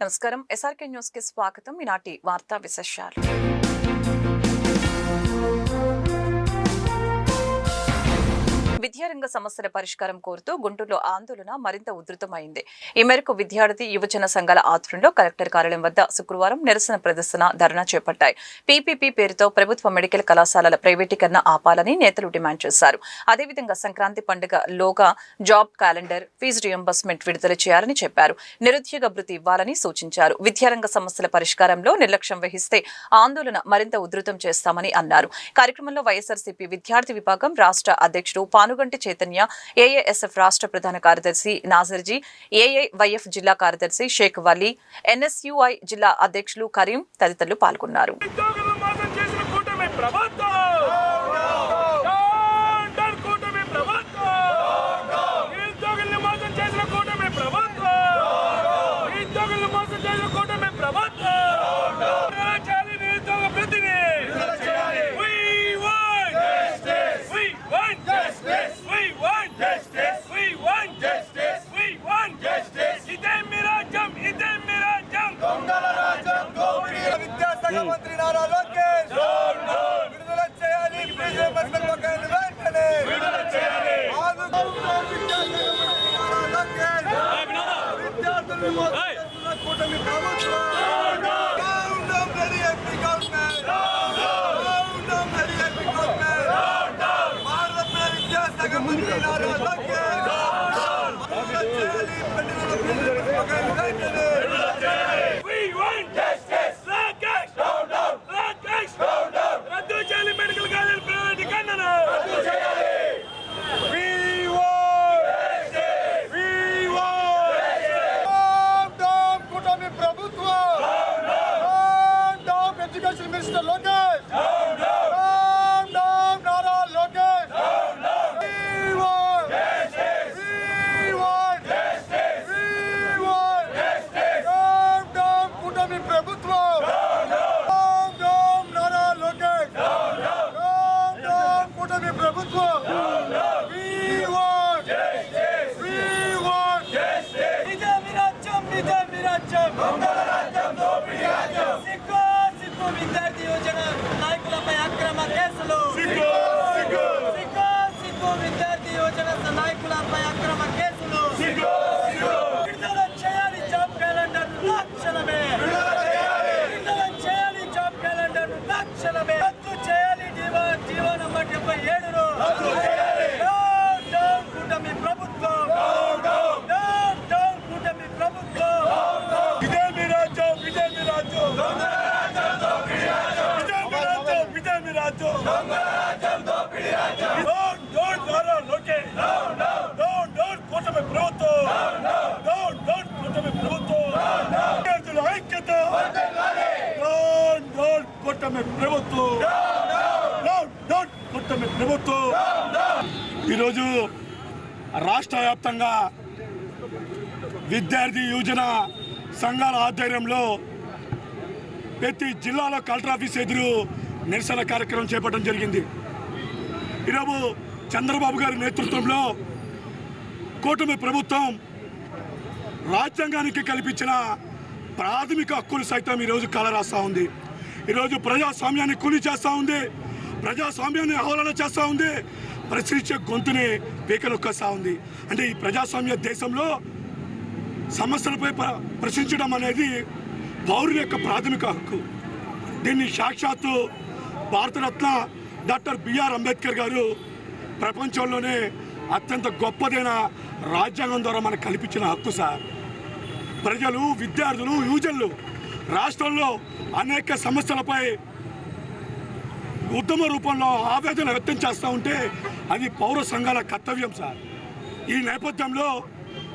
నమస్కారం SRK news కి స్వాగతం ఈనాటి వార్తా విశేషాలు విద్యారంగ సమస్యల పరిష్కారం కోరుతూ గుంటూరులో ఆందోళన మరింత ఉధృతమైంది. ఈ మేరకు విద్యార్థి యువజన సంఘాల ఆధ్వర్యంలో కలెక్టర్ కార్యాలయం వద్ద శుక్రవారం నిరసన ప్రదర్శన ధర్నా చేపట్టాయి. పీపీపీ పేరుతో ప్రభుత్వ మెడికల్ కళాశాలల ప్రైవేటీకరణ ఆపాలని నేతలు డిమాండ్ చేశారు. అదేవిధంగా సంక్రాంతి పండుగ లోగా జాబ్ క్యాలెండర్ ఫీజు రియంబర్స్మెంట్ విడుదల చేయాలని చెప్పారు. నిరుద్యోగ భృతి ఇవ్వాలని సూచించారు. విద్యారంగ సమస్యల పరిష్కారంలో నిర్లక్ష్యం వహిస్తే ఆందోళన మరింత ఉధృతం చేస్తామని అన్నారు. కార్యక్రమంలో వైఎస్ఆర్సీపీ విద్యార్థి విభాగం రాష్ట్ర అధ్యక్షుడు పానుగంటి చైతన్య ఏఏఎస్ఎఫ్ రాష్ట్ర ప్రధాన కార్యదర్శి నాజర్జీ ఏఐవైఎఫ్ జిల్లా కార్యదర్శి షేక్ వలీ ఎన్ఎస్యుఐ జిల్లా అధ్యక్షులు కరీం తదితరులు పాల్గొన్నారు. no, no, no, ಇದ್ದಾರೆ కూటమి ప్రభుత్వం. కూటమి ప్రభుత్వం. ఈరోజు రాష్ట్ర వ్యాప్తంగా విద్యార్థి యువజన సంఘాల ఆధ్వర్యంలో ప్రతి జిల్లాలో కలెక్టర్ ఆఫీస్ ఎదురు నిరసన కార్యక్రమం చేపట్టడం జరిగింది. ఈరోజు చంద్రబాబు గారి నేతృత్వంలో కూటమి ప్రభుత్వం రాజ్యాంగానికి కల్పించిన ప్రాథమిక హక్కులు సైతం ఈరోజు కలరాస్తూ ఉంది. ఈరోజు ప్రజాస్వామ్యాన్ని కూలి చేస్తూ ఉంది. ప్రజాస్వామ్యాన్ని ఆహ్వానం చేస్తూ ఉంది. ప్రశ్నించే గొంతుని పీకలొక్కేస్తూ ఉంది. అంటే ఈ ప్రజాస్వామ్య దేశంలో సమస్యలపై ప్ర- ప్రశ్నించడం అనేది పౌరుల యొక్క ప్రాథమిక హక్కు. దీన్ని సాక్షాత్తు భారతరత్న డాక్టర్ బిఆర్ అంబేద్కర్ గారు ప్రపంచంలోనే అత్యంత గొప్పదైన రాజ్యాంగం ద్వారా మనకు కల్పించిన హక్కు సార్. ప్రజలు విద్యార్థులు యూజన్లు రాష్ట్రంలో అనేక సమస్యలపై ఉద్యమ రూపంలో ఆవేదన వ్యక్తం చేస్తూ ఉంటే అది పౌర సంఘాల కర్తవ్యం సార్. ఈ నేపథ్యంలో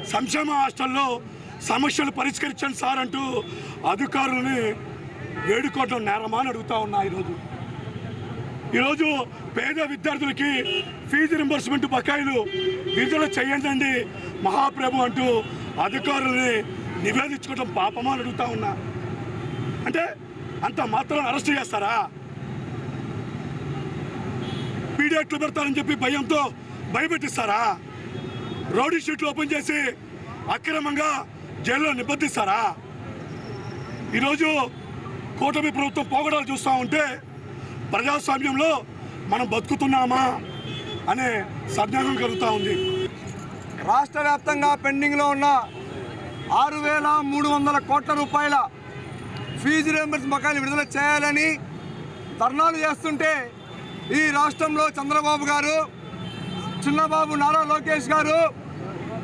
సంక్షేమ హాస్టల్లో సమస్యలు పరిష్కరించండి సార్ అంటూ అధికారులని వేడుకోవడం నేరమా అని అడుగుతా ఉన్నా ఈరోజు. ఈరోజు పేద విద్యార్థులకి ఫీజు రింబర్స్మెంట్ బకాయిలు విడుదల చేయండి మహాప్రభు అంటూ అధికారులని నివేదించుకోవడం పాపమా అని అడుగుతా ఉన్నా. అంటే అంత మాత్రం అరెస్ట్ చేస్తారా? పీడియాట్లు పెడతారని చెప్పి భయంతో భయపెట్టిస్తారా? రౌడీ షీట్లు ఓపెన్ చేసి అక్రమంగా జైల్లో నిబంధిస్తారా ఈరోజు కూటమి ప్రభుత్వం పోగడాలు చూస్తూ ఉంటే ప్రజాస్వామ్యంలో మనం బతుకుతున్నామా అనే సందేహం కలుగుతూ ఉంది. రాష్ట్ర వ్యాప్తంగా పెండింగ్లో ఉన్న ఆరు వేల మూడు వందల కోట్ల రూపాయల ఫీజు రియంబర్స్ మకాన్ని విడుదల చేయాలని ధర్నాలు చేస్తుంటే ఈ రాష్ట్రంలో చంద్రబాబు గారు చిన్నబాబు నారా లోకేష్ గారు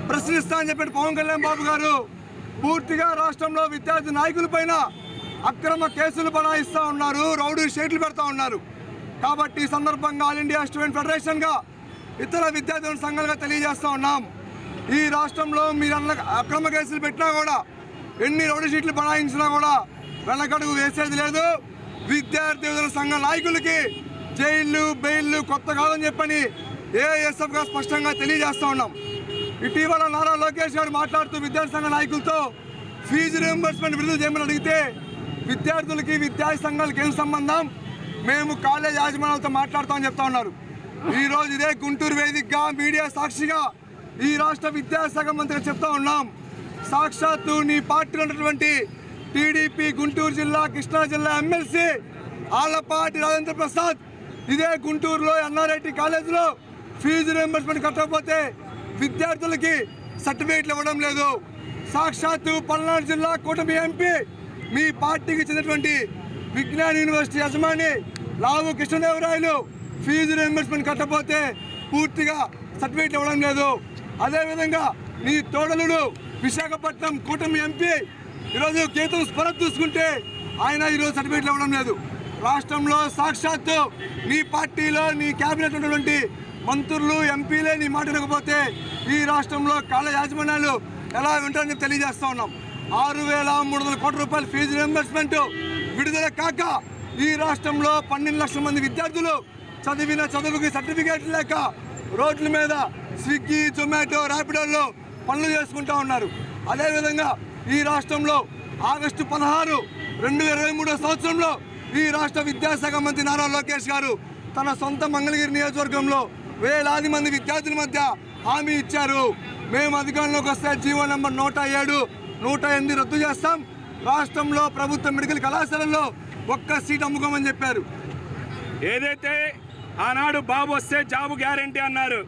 ప్రశ్నిస్తా అని చెప్పి పవన్ కళ్యాణ్ బాబు గారు పూర్తిగా రాష్ట్రంలో విద్యార్థి నాయకులపైన అక్రమ కేసులు బనాయిస్తూ ఉన్నారు రౌడీ షీట్లు పెడతా ఉన్నారు. కాబట్టి ఈ సందర్భంగా ఆల్ ఇండియా స్టూడెంట్ ఫెడరేషన్గా ఇతర విద్యార్థుల సంఘాలుగా తెలియజేస్తూ ఉన్నాం. ఈ రాష్ట్రంలో మీరు అన్న అక్రమ కేసులు పెట్టినా కూడా ఎన్ని రౌడీ షీట్లు బనాయించినా కూడా వెనకడుగు వేసేది లేదు. విద్యార్థి విభజన సంఘ నాయకులకి జైళ్ళు బెయిల్లు కొత్త కాదని చెప్పని ఏఎస్ఎఫ్గా స్పష్టంగా తెలియజేస్తూ ఉన్నాం. ఇటీవల నారా లోకేష్ గారు మాట్లాడుతూ విద్యార్థి సంఘ నాయకులతో ఫీజు రియంబర్స్మెంట్ విడుదల చేయమని అడిగితే విద్యార్థులకి విద్యార్థి సంఘాలకి ఏం సంబంధం? మేము కాలేజ్ యాజమాన్యాలతో మాట్లాడతామని చెప్తా ఉన్నారు. ఈ రోజు ఇదే గుంటూరు వేదికగా మీడియా సాక్షిగా ఈ రాష్ట్ర విద్యాశాఖ మంత్రిగా చెప్తా ఉన్నాం. సాక్షాత్తు నీ పార్టీలో ఉన్నటువంటి టీడీపీ గుంటూరు జిల్లా కృష్ణా జిల్లా ఎమ్మెల్సీ ఆళ్ళపాటి రాజేంద్ర ప్రసాద్. ఇదే గుంటూరులో ఎన్ఆర్ఐటి కాలేజీలో ఫీజు రియంబర్స్మెంట్ కట్టకపోతే విద్యార్థులకి సర్టిఫికేట్లు ఇవ్వడం లేదు. సాక్షాత్తు పల్నాడు జిల్లా కూటమి ఎంపీ మీ పార్టీకి చెందినటువంటి విజ్ఞాన్ యూనివర్సిటీ యజమాని లావు కృష్ణదేవరాయలు ఫీజు రియంబర్స్మెంట్ కట్టకపోతే పూర్తిగా సర్టిఫికేట్లు ఇవ్వడం లేదు. అదేవిధంగా నీ తోడలుడు విశాఖపట్నం కూటమి ఎంపీ ఈరోజు గీతం స్పరత్ చూసుకుంటే ఆయన ఈరోజు సర్టిఫికేట్లు ఇవ్వడం లేదు. రాష్ట్రంలో సాక్షాత్తు నీ పార్టీలో నీ క్యాబినెట్ ఉన్నటువంటి మంత్రులు ఎంపీలే నీ మాట వినకపోతే ఈ రాష్ట్రంలో కాలేజ్ యాజమాన్యాలు ఎలా వింటారని తెలియజేస్తూ ఉన్నాం. ఆరు వేల మూడు వందల కోట్ల రూపాయల ఫీజు రియంబర్స్మెంట్ విడుదల కాక ఈ రాష్ట్రంలో పన్నెండు లక్షల మంది విద్యార్థులు చదివిన చదువుకి సర్టిఫికేట్ లేక రోడ్ల మీద స్విగ్గీ జొమాటో ర్యాపిడోల్లో పనులు చేసుకుంటా ఉన్నారు. అదేవిధంగా ఈ రాష్ట్రంలో ఆగస్టు పదహారు రెండు వేల ఇరవై మూడో సంవత్సరంలో ఈ రాష్ట్ర విద్యాశాఖ మంత్రి నారా లోకేష్ గారు తన సొంత మంగళగిరి నియోజకవర్గంలో వేలాది మంది విద్యార్థుల మధ్య హామీ ఇచ్చారు. మేము అధికారంలోకి వస్తే జీవో నెంబర్ నూట ఏడు నూట ఎనిమిది రద్దు చేస్తాం. రాష్ట్రంలో ప్రభుత్వ మెడికల్ కళాశాలల్లో ఒక్క సీట్ అమ్ముకోమని చెప్పారు. ఏదైతే ఆనాడు బాబు వస్తే జాబు గ్యారంటీ అన్నారు.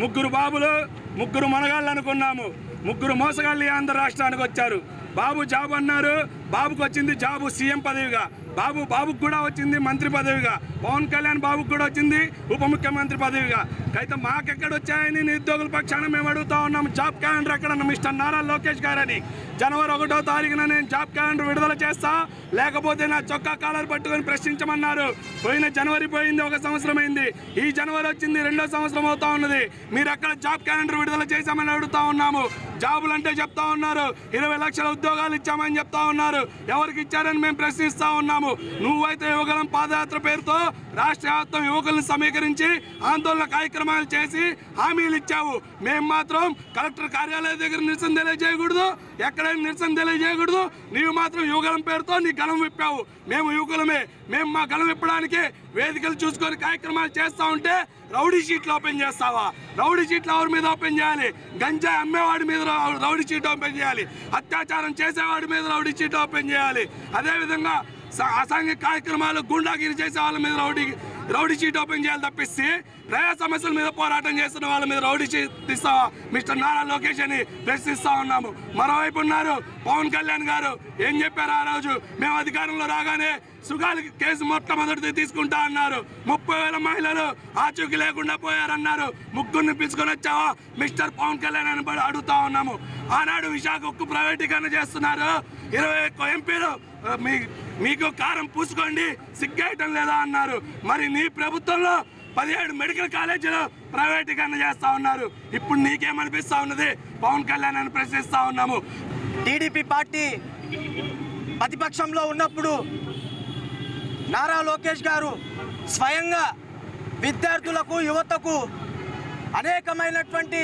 ముగ్గురు బాబులు ముగ్గురు మనగాళ్ళు అనుకున్నాము. ముగ్గురు మోసగాళ్ళు ఆంధ్ర రాష్ట్రానికి వచ్చారు. బాబు జాబ్ అన్నారు. బాబుకు వచ్చింది జాబు సీఎం పదవిగా. బాబు బాబుకు కూడా వచ్చింది మంత్రి పదవిగా. పవన్ కళ్యాణ్ బాబుకు కూడా వచ్చింది ఉప ముఖ్యమంత్రి పదవిగా. అయితే మాకెక్కడ వచ్చాయని నిరుద్యోగుల పక్షాన మేము అడుగుతా ఉన్నాం. జాబ్ క్యాలెండర్ ఎక్కడ మిస్టర్ నారా లోకేష్ గారని. జనవరి ఒకటో తారీఖున నేను జాబ్ క్యాలెండర్ విడుదల చేస్తా. లేకపోతే నా చొక్కా కాలర్ పట్టుకొని ప్రశ్నించమన్నారు. పోయిన జనవరి పోయింది ఒక సంవత్సరం అయింది. ఈ జనవరి వచ్చింది రెండో సంవత్సరం అవుతా ఉన్నది. మీరు ఎక్కడ జాబ్ క్యాలెండర్ విడుదల చేశామని అడుగుతా ఉన్నాము. జాబులు అంటే చెప్తా ఉన్నారు. ఇరవై లక్షల ఉద్యోగాలు ఇచ్చామని చెప్తా ఉన్నారు. ఎవరికి ఇచ్చారని మేము ప్రశ్నిస్తా ఉన్నాము. నువ్వైతే యువగలం పాదయాత్ర పేరుతో రాష్ట్ర వ్యాప్తం యువకులను సమీకరించి ఆందోళన కార్యక్రమాలు చేసి హామీలు ఇచ్చావు. మేము మాత్రం కలెక్టర్ కార్యాలయం దగ్గర నిరసన తెలియజేయకూడదు. ఎక్కడైనా నిరసన తెలియజేయకూడదు. నీవు మాత్రం యువగలం పేరుతో నీ గలం విప్పావు. మేము యువకులమే. మేము మా గలం విప్పడానికి వేదికలు చూసుకొని కార్యక్రమాలు చేస్తూ ఉంటే రౌడీ షీట్లు ఓపెన్ చేస్తావా? రౌడీ షీట్లు ఎవరి మీద ఓపెన్ చేయాలి? గంజాయి అమ్మేవాడి మీద రౌడీ షీట్ ఓపెన్ చేయాలి. అత్యాచారం చేసేవాడి మీద రౌడీ షీట్ ఓపెన్ చేయాలి. అదేవిధంగా అసాంఘిక కార్యక్రమాలు గుండాగిరి చేసే వాళ్ళ మీద రౌడీ రౌడీ షీట్ ఓపెన్ చేయాలి తప్పిస్తే ప్రజా సమస్యల మీద పోరాటం చేస్తున్న వాళ్ళ మీద రౌడీ షీట్ ఇస్తావా మిస్టర్ నారా లోకేష్ అని ప్రశ్నిస్తా ఉన్నాము. మరోవైపు ఉన్నారు పవన్ కళ్యాణ్ గారు. ఏం చెప్పారు ఆ రోజు? మేము అధికారంలో రాగానే సుగాలి కేసు మొట్టమొదటిది తీసుకుంటా అన్నారు. ముప్పై వేల మహిళలు ఆచూకీ లేకుండా పోయారన్నారు. ముగ్గురిని పిలుచుకొని వచ్చావా? మిస్టర్ పవన్ కళ్యాణ్ అని అడుగుతా ఉన్నాము. ఆనాడు విశాఖ ఉక్కు ప్రైవేటీకరణ చేస్తున్నారు. ఇరవై ఎంపీలు మీ మీకు కారం పూసుకోండి సిగ్గేయటం లేదా అన్నారు. మరి నీ ప్రభుత్వంలో పదిహేడు మెడికల్ కాలేజీలు ప్రైవేటీకరణ చేస్తా ఉన్నారు. ఇప్పుడు నీకేమనిపిస్తా ఉన్నది? పవన్ కళ్యాణ్ అని ప్రశ్నిస్తా ఉన్నాము. టీడీపీ పార్టీ ప్రతిపక్షంలో ఉన్నప్పుడు నారా లోకేష్ గారు స్వయంగా విద్యార్థులకు యువతకు అనేకమైనటువంటి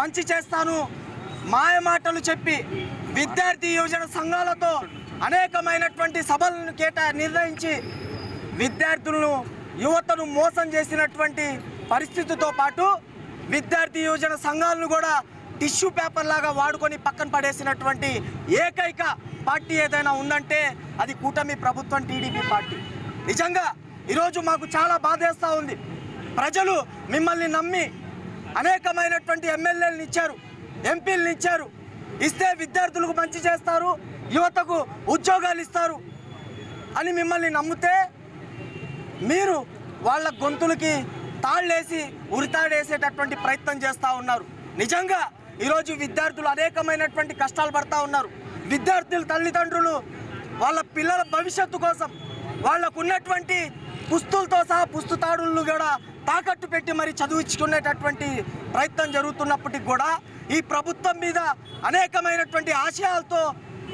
మంచి చేస్తాను మాయమాటలు చెప్పి విద్యార్థి యువజన సంఘాలతో అనేకమైనటువంటి సభలను కేటా నిర్ణయించి విద్యార్థులను యువతను మోసం చేసినటువంటి పరిస్థితితో పాటు విద్యార్థి యువజన సంఘాలను కూడా టిష్యూ పేపర్ లాగా వాడుకొని పక్కన పడేసినటువంటి ఏకైక పార్టీ ఏదైనా ఉందంటే అది కూటమి ప్రభుత్వం టీడీపీ పార్టీ. నిజంగా ఈరోజు మాకు చాలా బాధేస్తూ ఉంది. ప్రజలు మిమ్మల్ని నమ్మి అనేకమైనటువంటి ఎమ్మెల్యేలను ఇచ్చారు ఎంపీలను ఇచ్చారు. ఇస్తే విద్యార్థులకు మంచి చేస్తారు యువతకు ఉద్యోగాలు ఇస్తారు అని మిమ్మల్ని నమ్మితే మీరు వాళ్ళ గొంతులకి తాళ్ళేసి ఉరితాడేసేటటువంటి ప్రయత్నం చేస్తూ ఉన్నారు. నిజంగా ఈరోజు విద్యార్థులు అనేకమైనటువంటి కష్టాలు పడతా ఉన్నారు. విద్యార్థుల తల్లిదండ్రులు వాళ్ళ పిల్లల భవిష్యత్తు కోసం వాళ్ళకున్నటువంటి పుస్తులతో సహా పుస్తుతాడులను కూడా తాకట్టు పెట్టి మరి చదివించుకునేటటువంటి ప్రయత్నం జరుగుతున్నప్పటికి కూడా ఈ ప్రభుత్వం మీద అనేకమైనటువంటి ఆశయాలతో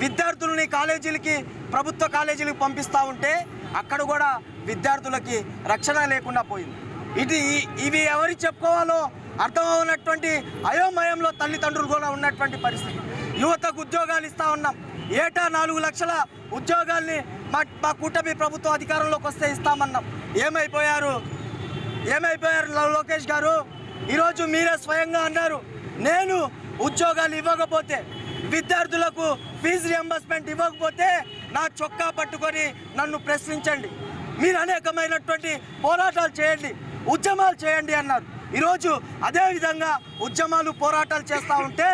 విద్యార్థులని కాలేజీలకి ప్రభుత్వ కాలేజీలకు పంపిస్తూ ఉంటే అక్కడ కూడా విద్యార్థులకి రక్షణ లేకుండా పోయింది. ఇది ఇవి ఎవరి చెప్పుకోవాలో అర్థమవునటువంటి అయోమయంలో తల్లిదండ్రులు కూడా ఉన్నటువంటి పరిస్థితి. యువతకు ఉద్యోగాలు ఇస్తా ఉన్నాం. ఏటా నాలుగు లక్షల ఉద్యోగాల్ని మా మా కూటమి ప్రభుత్వం అధికారంలోకి వస్తే ఇస్తామన్నాం. ఏమైపోయారు? ఏమైపోయారు లోకేష్ గారు? ఈరోజు మీరే స్వయంగా అన్నారు నేను ఉద్యోగాలు ఇవ్వకపోతే విద్యార్థులకు ఫీజు రియంబర్స్మెంట్ ఇవ్వకపోతే నా చొక్కా పట్టుకొని నన్ను ప్రశ్నించండి. మీరు అనేకమైనటువంటి పోరాటాలు చేయండి ఉద్యమాలు చేయండి అన్నారు. ఈరోజు అదేవిధంగా ఉద్యమాలు పోరాటాలు చేస్తూ ఉంటే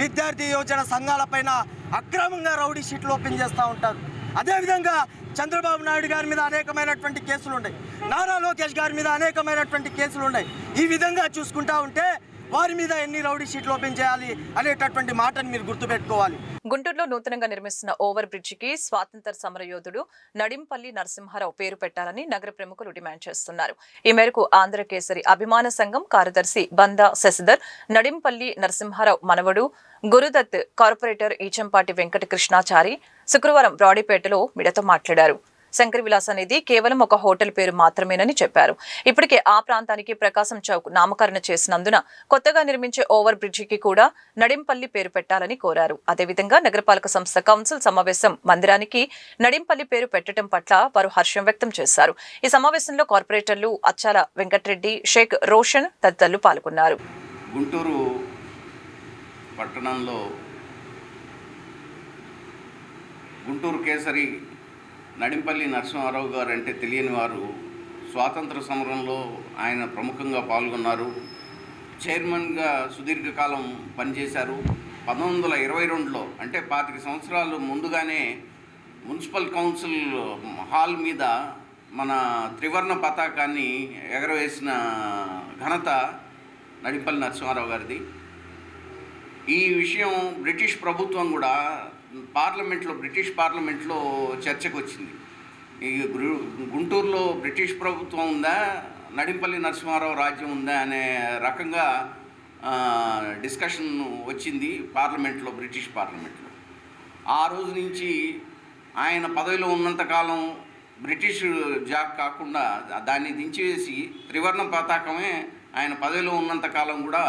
విద్యార్థి యోజన సంఘాలపైన అక్రమంగా రౌడీ షీట్లు ఓపెన్ చేస్తూ ఉంటారు. అదేవిధంగా చంద్రబాబు నాయుడు గారి మీద అనేకమైనటువంటి కేసులు ఉన్నాయి నారా లోకేష్ గారి మీద అనేకమైనటువంటి కేసులు ఉన్నాయి ఈ విధంగా చూసుకుంటా ఉంటే వారి మీద ఎన్ని రౌడీ షీట్లు ఓపెన్ చేయాలి అనేటటువంటి మాటను మీరు గుర్తుపెట్టుకోవాలి. గుంటూరులో నూతనంగా నిర్మిస్తున్న ఓవర్ బ్రిడ్జ్కి స్వాతంత్ర సమరయోధుడు నడింపల్లి నరసింహారావు పేరు పెట్టాలని నగర ప్రముఖులు డిమాండ్ చేస్తున్నారు. ఈ మేరకు ఆంధ్ర కేసరి అభిమాన సంఘం కార్యదర్శి బందా శశిధర్ నడింపల్లి నరసింహారావు మనవడు గురుదత్ కార్పొరేటర్ ఈచంపాటి వెంకట కృష్ణాచారి శుక్రవారం బ్రాడీపేటలో మిడతో మాట్లాడారు. శంకర్ విలాస్ అనేది కేవలం ఒక హోటల్ పేరు మాత్రమేనని చెప్పారు. ఇప్పటికే ఆ ప్రాంతానికి ప్రకాశం చౌక్ నామకరణ చేసినందున కొత్తగా నిర్మించే ఓవర్ బ్రిడ్జికి కూడా నడింపల్లి పేరు పెట్టాలని కోరారు. అదేవిధంగా నగరపాలక సంస్థ కౌన్సిల్ సమావేశం మందిరానికి నడింపల్లి పేరు పెట్టడం పట్ల వారు హర్షం వ్యక్తం చేశారు. ఈ సమావేశంలో కార్పొరేటర్లు అచ్చాల వెంకటరెడ్డి షేక్ రోషన్ తదితరులు పాల్గొన్నారు. గుంటూరు పట్టణంలో గుంటూరు కేసరి నడింపల్లి నరసింహారావు గారు అంటే తెలియని వారు స్వాతంత్ర సమరంలో ఆయన ప్రముఖంగా పాల్గొన్నారు. చైర్మన్గా సుదీర్ఘకాలం పనిచేశారు. పంతొమ్మిది వందల ఇరవై రెండులో అంటే పాతిక సంవత్సరాలు ముందుగానే మున్సిపల్ కౌన్సిల్ హాల్ మీద మన త్రివర్ణ పతాకాన్ని ఎగరవేసిన ఘనత నడింపల్లి నరసింహారావు గారిది. ఈ విషయం బ్రిటిష్ ప్రభుత్వం కూడా పార్లమెంట్లో బ్రిటిష్ పార్లమెంట్లో చర్చకు వచ్చింది ఈ గుంటూరులో బ్రిటిష్ ప్రభుత్వం ఉందా నడింపల్లి నరసింహారావు రాజ్యం ఉందా అనే రకంగా డిస్కషన్ వచ్చింది పార్లమెంట్లో బ్రిటిష్ పార్లమెంట్లో. ఆ రోజు నుంచి ఆయన పదవిలో ఉన్నంతకాలం బ్రిటిష్ జాక్ కాకుండా దాన్ని దించివేసి త్రివర్ణ పతాకమే ఆయన పదవిలో ఉన్నంతకాలం కూడా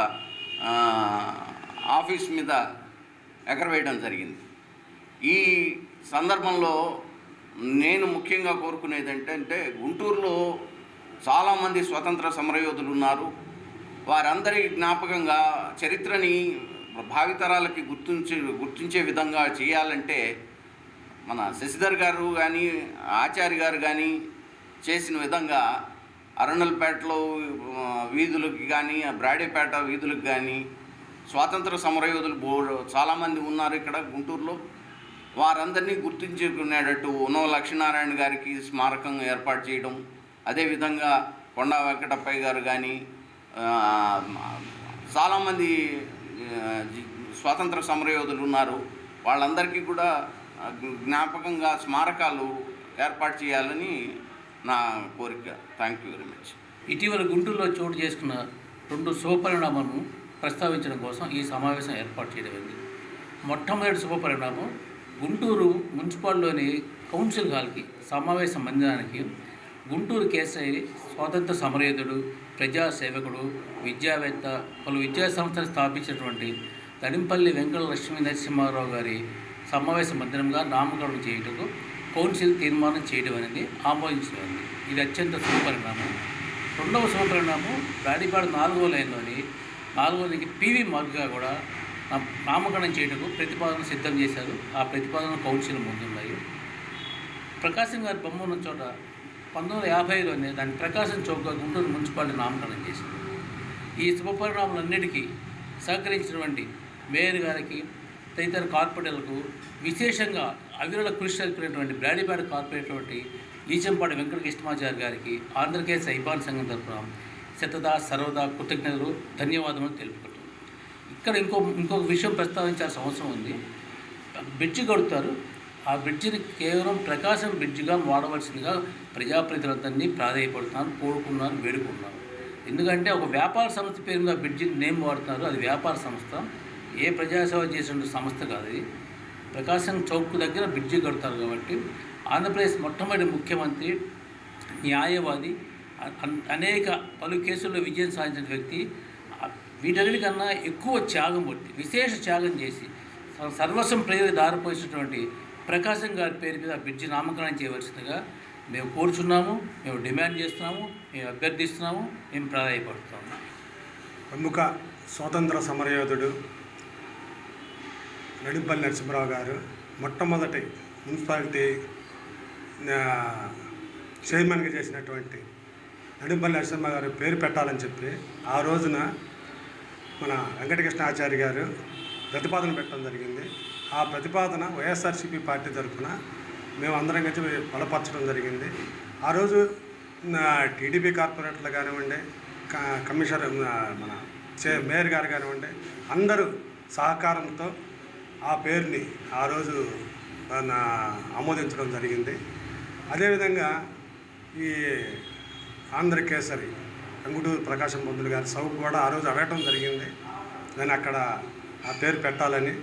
ఆఫీస్ మీద ఎగరవేయడం జరిగింది. ఈ సందర్భంలో నేను ముఖ్యంగా కోరుకునేది ఏంటంటే గుంటూరులో చాలామంది స్వతంత్ర సమరయోధులు ఉన్నారు. వారందరి జ్ఞాపకంగా చరిత్రని భావితరాలకి గుర్తించే గుర్తించే విధంగా చేయాలంటే మన శశిధర్ గారు కానీ ఆచార్య గారు కానీ చేసిన విధంగా అరుణల్పేటలో వీధులకి కానీ బ్రాడేపేట వీధులకు కానీ స్వాతంత్ర సమరయోధులు బో చాలామంది ఉన్నారు ఇక్కడ గుంటూరులో. వారందరినీ గుర్తించుకునేటట్టు ఉన్నవ లక్ష్మీనారాయణ గారికి స్మారకం ఏర్పాటు చేయడం అదేవిధంగా కొండా వెంకటప్పయ్య గారు కానీ చాలామంది స్వాతంత్ర సమరయోధులు ఉన్నారు. వాళ్ళందరికీ కూడా జ్ఞాపకంగా స్మారకాలు ఏర్పాటు చేయాలని నా కోరిక. థ్యాంక్ యూ వెరీ మచ్ ఇటీవల గుంటూరులో చోటు చేసుకున్న రెండు శుభపరిణామాలను ప్రస్తావించడం కోసం ఈ సమావేశం ఏర్పాటు చేయడం మొట్టమొదటి శుభపరిణామం గుంటూరు మున్సిపాల్లోని కౌన్సిల్ హాల్కి సమావేశ మందిరానికి గుంటూరు కేసఐ స్వాతంత్ర సమరయోధుడు ప్రజాసేవకుడు విద్యావేత్త పలు విద్యా సంస్థలు స్థాపించినటువంటి దడింపల్లి వెంకట లక్ష్మీ నరసింహారావు గారి సమావేశ మందిరంగా నామకరణం చేయుటకు కౌన్సిల్ తీర్మానం చేయడం అనేది ఆమోదించబడింది. ఇది అత్యంత శుభపరిణామం రెండవ శుభపరిణామం రాడిపాడు నాలుగో లైన్లోని నాలుగోదికి పీవీ మార్గ్గా కూడా నామకరణం చేయటకు ప్రతిపాదన సిద్ధం చేశారు. ఆ ప్రతిపాదన కౌన్సిల్ ముందున్నాయి. ప్రకాశం గారి బొమ్మ ఉన్న చోట పంతొమ్మిది వందల యాభైలోనే దాన్ని ప్రకాశం చౌక్గా గుంటూరు మున్సిపాలిటీ నామకరణం చేసింది ఈ శుభపరిణామాలన్నిటికీ సహకరించినటువంటి మేయర్ గారికి తదితర కార్పొరేటర్లకు విశేషంగా అవిరల కృషి జరిపినటువంటి బ్రాడీపేట కార్పొరేటర్ ఈచంపాటి వెంకట కృష్ణమాచారి గారికి ఆంధ్రప్రదేశ్ సైబాన్ సంఘం తరఫున శతదా సర్వదా కృతజ్ఞతలు ధన్యవాదములు తెలుపుకుంటున్నాను. ఇక్కడ ఇంకో ఇంకొక విషయం ప్రస్తావించాల్సిన అవసరం ఉంది. బ్రిడ్జి కడుతారు. ఆ బ్రిడ్జిని కేవలం ప్రకాశం బ్రిడ్జిగా వాడవలసిందిగా ప్రజాప్రతినిధులందరినీ ప్రాధాయపడుతున్నాను కోరుకున్నాను వేడుకున్నాను ఎందుకంటే ఒక వ్యాపార సంస్థ పేరు మీద బ్రిడ్జిని నేమ్ వాడుతున్నారు. అది వ్యాపార సంస్థ. ఏ ప్రజాసేవ చేసిన సంస్థ కాదు అది. ప్రకాశం చౌక్ దగ్గర బ్రిడ్జి కడతారు కాబట్టి ఆంధ్రప్రదేశ్ మొట్టమొదటి ముఖ్యమంత్రి న్యాయవాది అనేక పలు కేసుల్లో విజయం సాధించిన వ్యక్తి వీటన్నిటికన్నా ఎక్కువ త్యాగం పట్టి విశేష త్యాగం చేసి సర్వస్వం ప్రజలకు దారిపోసినటువంటి ప్రకాశం గారి పేరు మీద బ్రిడ్జి నామకరణం చేయవలసిందిగా మేము కోరుచున్నాము మేము డిమాండ్ చేస్తున్నాము మేము అభ్యర్థిస్తున్నాము మేము ప్రాధాయపడుతున్నాము. ప్రముఖ స్వాతంత్ర సమరయోధుడు నడింపల్లి నరసింహరావు గారు మొట్టమొదటి మున్సిపాలిటీ చైర్మన్గా చేసినటువంటి నడింపల్లి నరసింహ గారు పేరు పెట్టాలని చెప్పి ఆ రోజున మన వెంకటకృష్ణ ఆచార్య గారు ప్రతిపాదన పెట్టడం జరిగింది. ఆ ప్రతిపాదన వైఎస్ఆర్సీపీ పార్టీ తరఫున మేము అందరం కలిసి బలపరచడం జరిగింది. ఆ రోజు టీడీపీ కార్పొరేటర్లు కానివ్వండి క- కమిషనర్ మన చే మేయర్ గారు కానివ్వండి అందరూ సహకారంతో ఆ పేరుని ఆ రోజు ఆమోదించడం జరిగింది. అదేవిధంగా ఈ ఆంధ్రకేసరి అంగుటూరు ప్రకాశం బొందులు గారి సౌకు కూడా ఆ రోజు అడగటం జరిగింది. నేను అక్కడ ఆ పేరు పెట్టాలని.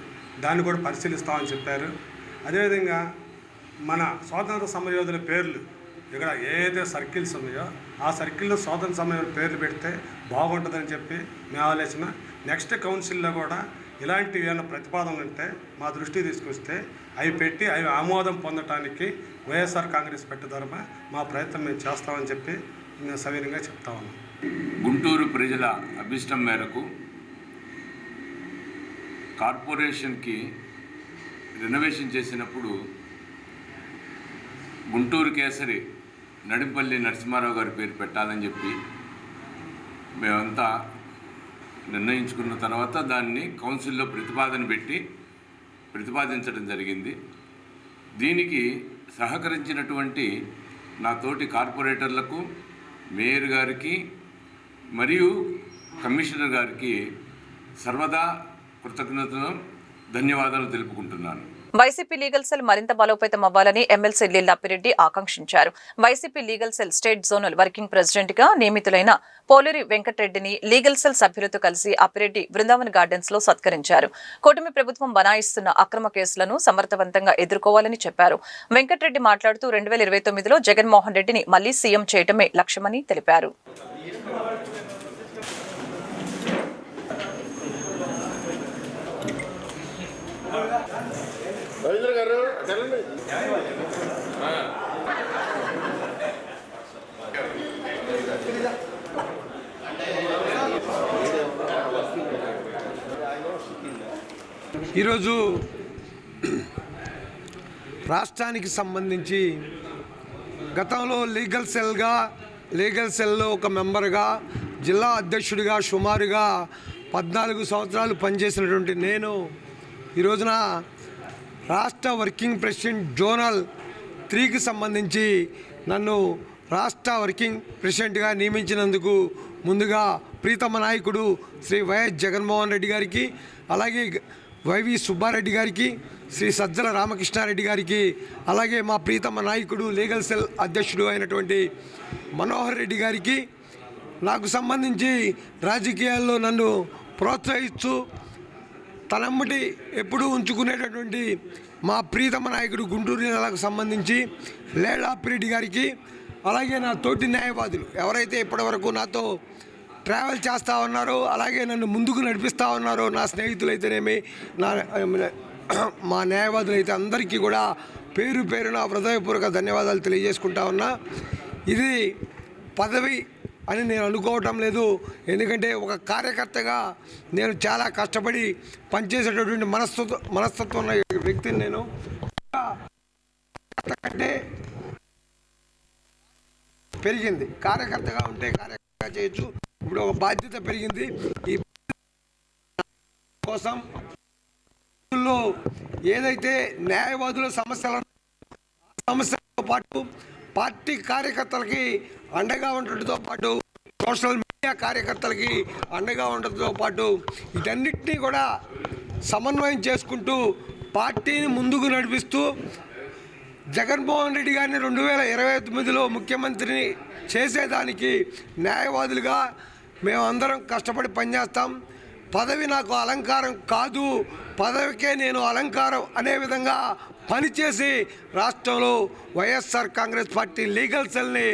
దాన్ని కూడా పరిశీలిస్తామని చెప్పారు. అదేవిధంగా మన స్వాతంత్ర సమయోధుల పేర్లు ఇక్కడ ఏదైతే సర్కిల్స్ ఉన్నాయో ఆ సర్కిల్లో స్వాతంత్ర సమరయోధుల పేర్లు పెడితే బాగుంటుందని చెప్పి మేము ఆలోచన. నెక్స్ట్ కౌన్సిల్లో కూడా ఇలాంటివి ఏమైనా ప్రతిపాదనలు ఉంటే మా దృష్టి తీసుకొస్తే అవి పెట్టి అవి ఆమోదం పొందటానికి వైఎస్ఆర్ కాంగ్రెస్ పెట్టదరమ మా ప్రయత్నం మేము చేస్తామని చెప్పి నేను సవీరంగా చెప్తా ఉన్నాను. గుంటూరు ప్రజల అభిష్టం మేరకు కార్పొరేషన్కి రెనోవేషన్ చేసినప్పుడు గుంటూరు కేసరి నడింపల్లి నరసింహారావు గారి పేరు పెట్టాలని చెప్పి మేమంతా నిర్ణయించుకున్న తర్వాత దాన్ని కౌన్సిల్లో ప్రతిపాదన పెట్టి ప్రతిపాదించడం జరిగింది. దీనికి సహకరించినటువంటి నా తోటి కార్పొరేటర్లకు మేయర్ గారికి మరియు కమిషనర్ గారికి సర్వదా కృతజ్ఞతలు ధన్యవాదాలు తెలుపుకుంటున్నాను. వైసీపీ లీగల్ సెల్ మరింత బలోపేతం అవ్వాలని ఎమ్మెల్సీ లీలాపిరెడ్డి ఆకాంక్షించారు. YCP legal cell state zonal working ప్రెసిడెంట్గా నియమితులైన పోలేరి వెంకటరెడ్డిని లీగల్ సెల్ సభ్యులతో కలిసి అప్పిరెడ్డి బృందావన్ గార్డెన్స్లో సత్కరించారు. కూటమి ప్రభుత్వం బనాయిస్తున్న అక్రమ కేసులను సమర్థవంతంగా ఎదుర్కోవాలని చెప్పారు. వెంకటరెడ్డి మాట్లాడుతూ రెండు వేల ఇరవై తొమ్మిదిలో జగన్మోహన్ రెడ్డిని మళ్ళీ సీఎం చేయటమే లక్ష్యమని తెలిపారు. ఈరోజు రాష్ట్రానికి సంబంధించి గతంలో లీగల్ సెల్గా లీగల్ సెల్లో ఒక మెంబర్గా జిల్లా అధ్యక్షుడిగా సుమారుగా పద్నాలుగు సంవత్సరాలు పనిచేసినటువంటి నేను ఈ రోజున రాష్ట్ర వర్కింగ్ ప్రెసిడెంట్ జోనల్ త్రీకి సంబంధించి నన్ను రాష్ట్ర వర్కింగ్ ప్రెసిడెంట్గా నియమించినందుకు ముందుగా ప్రీతమ నాయకుడు శ్రీ వైఎస్ జగన్మోహన్ రెడ్డి గారికి అలాగే వైవి సుబ్బారెడ్డి గారికి శ్రీ సజ్జల రామకృష్ణారెడ్డి గారికి అలాగే మా ప్రీతమ నాయకుడు లీగల్ సెల్ అధ్యక్షుడు అయినటువంటి మనోహర్ రెడ్డి గారికి నాకు సంబంధించి రాజకీయాల్లో నన్ను ప్రోత్సహిస్తూ తనమ్మటి ఎప్పుడూ ఉంచుకునేటటువంటి మా ప్రీతమ నాయకుడు గుంటూరు జిల్లాకు సంబంధించి లేడాపిరెడ్డి గారికి అలాగే నా తోటి న్యాయవాదులు ఎవరైతే ఇప్పటివరకు నాతో ట్రావెల్ చేస్తూ ఉన్నారో అలాగే నన్ను ముందుకు నడిపిస్తూ ఉన్నారో నా స్నేహితులైతేనేమి నా మా న్యాయవాదులు అయితే అందరికీ కూడా పేరు పేరున హృదయపూర్వక ధన్యవాదాలు తెలియజేసుకుంటా ఉన్నా. ఇది పదవి అని నేను అనుకోవటం లేదు. ఎందుకంటే ఒక కార్యకర్తగా నేను చాలా కష్టపడి పనిచేసేటటువంటి మనస్తత్వ మనస్తత్వం ఉన్న వ్యక్తిని నేను. అంటే పెరిగింది. కార్యకర్తగా ఉంటే కార్యకర్తగా చేయొచ్చు. ఇప్పుడు ఒక బాధ్యత పెరిగింది. ఈ కోసం ఏదైతే న్యాయవాదుల సమస్యల సమస్యలతో పాటు పార్టీ కార్యకర్తలకి అండగా ఉండటంతో పాటు సోషల్ మీడియా కార్యకర్తలకి అండగా ఉండటంతో పాటు వీటన్నిటినీ కూడా సమన్వయం చేసుకుంటూ పార్టీని ముందుకు నడిపిస్తూ జగన్మోహన్ రెడ్డి గారిని రెండు వేల ఇరవై తొమ్మిదిలో ముఖ్యమంత్రిని చేసేదానికి న్యాయవాదులుగా మేమందరం కష్టపడి పనిచేస్తాం. పదవి నాకు అలంకారం కాదు. పదవికే నేను అలంకారం అనే విధంగా పనిచేసి రాష్ట్రంలో వైఎస్ఆర్ కాంగ్రెస్ పార్టీ లీగల్ సెల్ని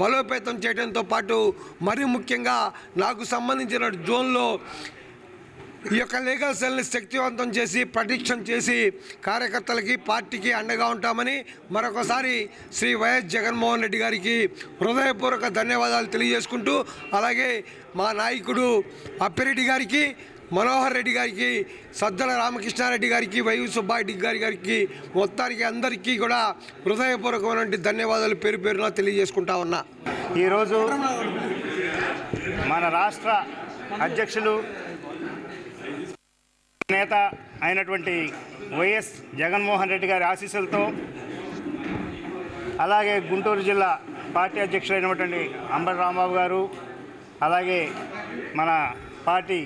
బలోపేతం చేయడంతో పాటు మరి ముఖ్యంగా నాకు సంబంధించిన జోన్లో ఈ యొక్క లీగల్ సెల్ని శక్తివంతం చేసి ప్రొటెక్షన్ చేసి కార్యకర్తలకి పార్టీకి అండగా ఉంటామని మరొకసారి శ్రీ వైఎస్ జగన్మోహన్ రెడ్డి గారికి హృదయపూర్వక ధన్యవాదాలు తెలియజేసుకుంటూ అలాగే మా నాయకుడు అప్పిరెడ్డి గారికి మనోహర్ రెడ్డి గారికి సజ్జల రామకృష్ణారెడ్డి గారికి వైవి సుబ్బారెడ్డి గారి గారికి మొత్తానికి అందరికీ కూడా హృదయపూర్వకమైనటువంటి ధన్యవాదాలు పేరు పేరున తెలియజేసుకుంటా ఉన్నా. ఈరోజు మన రాష్ట్ర అధ్యక్షులు నేత అయినటువంటి వైఎస్ జగన్మోహన్ రెడ్డి గారి ఆశీస్సులతో అలాగే గుంటూరు జిల్లా పార్టీ అధ్యక్షులైనటువంటి అంబటి రాంబాబు గారు అలాగే మన పార్టీ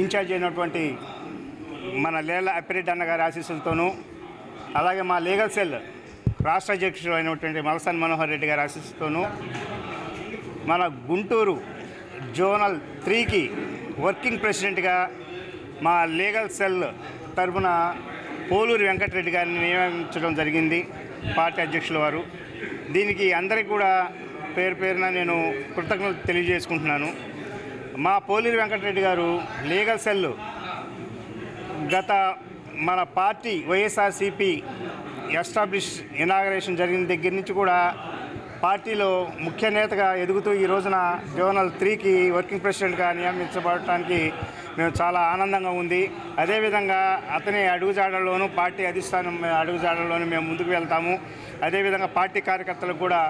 ఇన్ఛార్జ్ అయినటువంటి మన లేల అప్పిరెడ్డి అన్న గారి ఆశీస్సులతోనూ అలాగే మా లీగల్ సెల్ రాష్ట్ర అధ్యక్షుడు అయినటువంటి మలసాని మనోహర్ రెడ్డి గారి ఆశీస్సులతోనూ మన గుంటూరు జోనల్ త్రీకి వర్కింగ్ ప్రెసిడెంట్గా మా లీగల్ సెల్ తరపున పోలూరి వెంకటరెడ్డి గారిని నియమించడం జరిగింది పార్టీ అధ్యక్షుల వారు. దీనికి అందరికీ కూడా పేరు పేరున నేను కృతజ్ఞతలు తెలియజేసుకుంటున్నాను. మా పోలూరి వెంకటరెడ్డి గారు లీగల్ సెల్ గత మన పార్టీ వైఎస్ఆర్సిపి ఎస్టాబ్లిష్ ఇనాగరేషన్ జరిగిన దగ్గర నుంచి కూడా పార్టీలో ముఖ్య నేతగా ఎదుగుతూ ఈ రోజున జోనల్ త్రీకి వర్కింగ్ ప్రెసిడెంట్గా నియమించబడటానికి మేము చాలా ఆనందంగా ఉంది. అదేవిధంగా అతని అడుగుజాడల్లోనూ పార్టీ అధిష్టానం అడుగుజాడల్లోనూ మేము ముందుకు వెళ్తాము. అదేవిధంగా పార్టీ కార్యకర్తలకు కూడా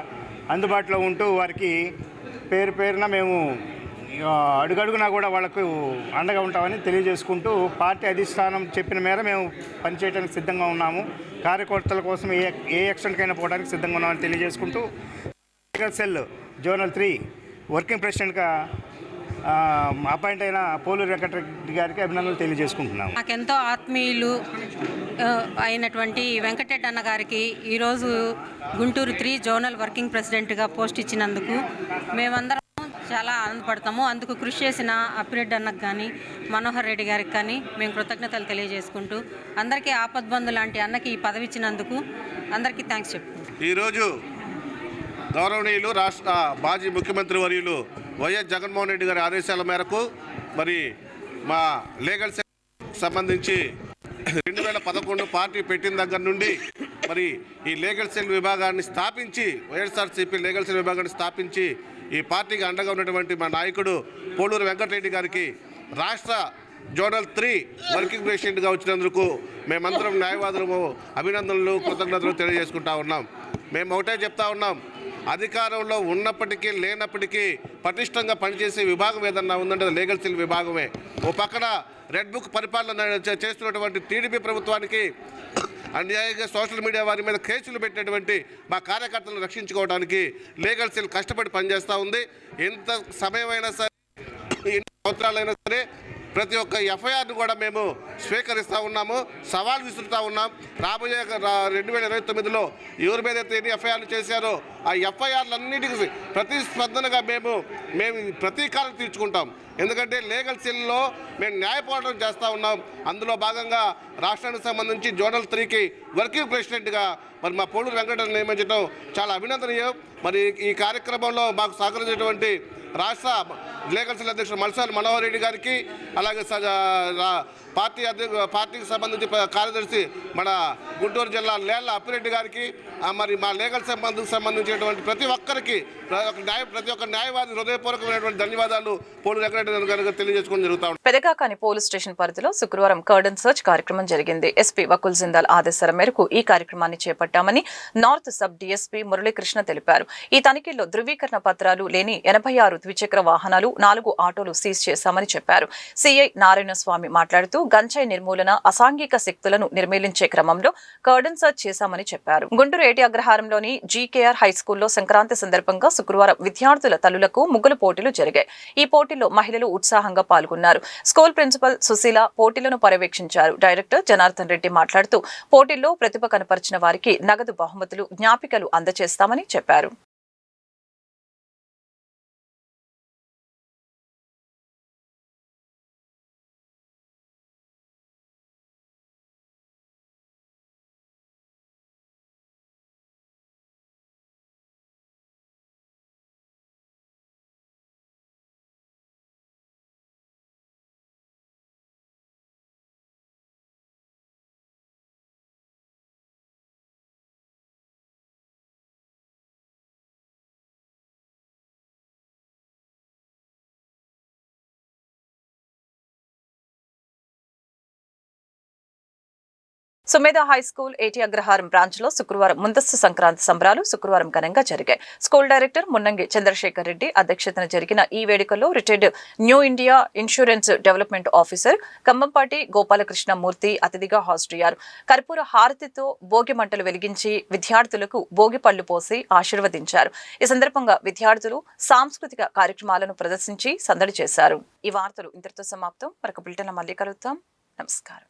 అందుబాటులో ఉంటూ వారికి పేరు పేరున మేము అడుగడుగునా కూడా వాళ్ళకు అండగా ఉంటామని తెలియజేసుకుంటూ పార్టీ అధిష్టానం చెప్పిన మేర మేము పనిచేయడానికి సిద్ధంగా ఉన్నాము. కార్యకర్తల కోసం ఏ ఏ ఎక్షన్కైనా పోవడానికి సిద్ధంగా ఉన్నామని తెలియజేసుకుంటూ సెల్ జోనల్ త్రీ వర్కింగ్ ప్రెసిడెంట్గా అపాయింట్ అయిన పోలూరు వెంకటరెడ్డి గారికి అభినందనలు తెలియజేసుకుంటున్నాము. నాకెంతో ఆత్మీయులు అయినటువంటి వెంకటరెడ్డి అన్న గారికి ఈరోజు గుంటూరు త్రీ జోనల్ వర్కింగ్ ప్రెసిడెంట్గా పోస్ట్ ఇచ్చినందుకు మేమందరం చాలా ఆనందపడతాము. అందుకు కృషి చేసిన అప్పిరెడ్డి అన్నకు కానీ మనోహర్ రెడ్డి గారికి కానీ మేము కృతజ్ఞతలు తెలియజేసుకుంటూ అందరికీ ఆపద్బంధు లాంటి అన్నకి ఈ పదవి ఇచ్చినందుకు అందరికీ థ్యాంక్స్ చెప్పుకుంటాం ఈరోజు గౌరవనీయులు రాష్ట్ర మాజీ ముఖ్యమంత్రి వర్యులు వైఎస్ జగన్మోహన్ రెడ్డి గారి ఆదేశాల మేరకు మరి మా లీగల్ సెల్ సంబంధించి రెండు వేల పదకొండు పార్టీ పెట్టిన దగ్గర నుండి మరి ఈ లీగల్ సెల్ విభాగాన్ని స్థాపించి వైఎస్ఆర్సీపీ లీగల్ సెల్ విభాగాన్ని స్థాపించి ఈ పార్టీకి అండగా ఉన్నటువంటి మా నాయకుడు పోలూరు వెంకటరెడ్డి గారికి రాష్ట్ర జోనల్ త్రీ వర్కింగ్ ప్రెసిడెంట్గా వచ్చినందుకు మేమందరం న్యాయవాదులము అభినందనలు కృతజ్ఞతలు తెలియజేసుకుంటా ఉన్నాం. మేము ఒకటే చెప్తా ఉన్నాం అధికారంలో ఉన్నప్పటికీ లేనప్పటికీ పటిష్టంగా పనిచేసే విభాగం ఏదన్నా ఉందంటే లీగల్ సెల్ విభాగమే. ఓ పక్కన రెడ్ బుక్ పరిపాలన చేస్తున్నటువంటి టీడీపీ ప్రభుత్వానికి అన్యాయంగా సోషల్ మీడియా వారి మీద కేసులు పెట్టినటువంటి మా కార్యకర్తలను రక్షించుకోవడానికి లీగల్ సెల్ కష్టపడి పనిచేస్తూ ఉంది. ఎంత సమయమైనా సరే ఎన్ని సంవత్సరాలైనా సరే ప్రతి ఒక్క ఎఫ్ఐఆర్ను కూడా మేము స్వీకరిస్తూ ఉన్నాము సవాల్ విసురుతూ ఉన్నాం. రాబోయే రెండు వేల ఇరవై తొమ్మిదిలో ఎవరి మీద అయితే ఎన్ని ఎఫ్ఐఆర్లు చేశారో ఆ ఎఫ్ఐఆర్లన్నిటికీ ప్రతిస్పందనగా మేము మేము ప్రతీకారం తీర్చుకుంటాం. ఎందుకంటే లీగల్ సెల్లో మేము న్యాయ పోరాటం చేస్తూ ఉన్నాం. అందులో భాగంగా రాష్ట్రానికి సంబంధించి జోనల్ త్రీకి వర్కింగ్ ప్రెసిడెంట్గా మరి మా పోలూరు వెంకటరెడ్డి నియమించడం చాలా అభినందనీయం. మరి ఈ కార్యక్రమంలో మాకు సహకరించినటువంటి రాష్ట్ర లేఖల సెల్ అధ్యక్షుడు మల్సాని మనోహర్ రెడ్డి గారికి అలాగే పార్టీ అధ్యక్ష పార్టీకి సంబంధించి కార్యదర్శి మన గుంటూరు జిల్లా లేళ్ళ అప్పిరెడ్డి గారికి మరి మా లీగల్ సంబంధం సంబంధించినటువంటి ప్రతి ఒక్కరికి న్యాయ ప్రతి ఒక్క న్యాయవాది హృదయపూర్వకమైనటువంటి ధన్యవాదాలు పోలీసు వెంకటరెడ్డి గారికి తెలియజేసుకోవడం జరుగుతా ఉంది. పెదగాకాని పోలీస్ స్టేషన్ పరిధిలో శుక్రవారం కర్డన్ సర్చ్ కార్యక్రమం జరిగింది. ఎస్పీ వకుల్ జిందాల్ ఆదేశాల మేరకు ఈ కార్యక్రమాన్ని చేపట్టామని నార్త్ సబ్ డీఎస్పీ మురళీకృష్ణ తెలిపారు. ఈ తనిఖీల్లో ధృవీకరణ పత్రాలు లేని ఎనభై ఆరు ద్విచక్ర వాహనాలు నాలుగు ఆటోలు సీజ్ చేశామని చెప్పారు. సిఐ నారాయణ స్వామి మాట్లాడుతూ గంజాయి నిర్మూలన అసాంఘిక శక్తులను నిర్మూలించే క్రమంలో కర్డన్ సర్చ్ చేశామని చెప్పారు. గుంటూరు ఏటి అగ్రహారంలోని జీకేఆర్ హై స్కూల్లో సంక్రాంతి సందర్భంగా శుక్రవారం విద్యార్థుల తల్లులకు ముగ్గులు పోటీలు జరిగాయి. ఈ పోటీల్లో మహిళలు ఉత్సాహంగా పాల్గొన్నారు. స్కూల్ ప్రిన్సిపల్ సుశీల పోటీలను పర్యవేక్షించారు. డైరెక్టర్ జనార్దన్ రెడ్డి మాట్లాడుతూ పోటీల్లో ప్రతిభ కనపరిచిన వారికి నగదు బహుమతులు జ్ఞాపికలు అందజేస్తామని చెప్పారు. సుమేధ హై స్కూల్ ఏటి అగ్రహారం బ్రాంచ్లో శుక్రవారం ముందస్తు సంక్రాంతి సంబరాలు శుక్రవారం ఘనంగా జరిగాయి. స్కూల్ డైరెక్టర్ మున్నంగి చంద్రశేఖర్ రెడ్డి అధ్యక్షతన జరిగిన ఈ వేడుకలో retired New India insurance development officer Kambampati Gopalakrishna Murthy అతిథిగా హాజరయ్యారు కర్పూర హారతితో భోగి మంటలు వెలిగించి విద్యార్థులకు భోగి పళ్ళు పోసి ఆశీర్వదించారు. ఈ సందర్భంగా విద్యార్థులు సాంస్కృతిక కార్యక్రమాలను ప్రదర్శించి సందడి చేశారు. ఈ వార్తలు ఇంతటితో సమాప్తం. మరొక బులెటిన్ మళ్ళీ కలుద్దాం. నమస్కారం.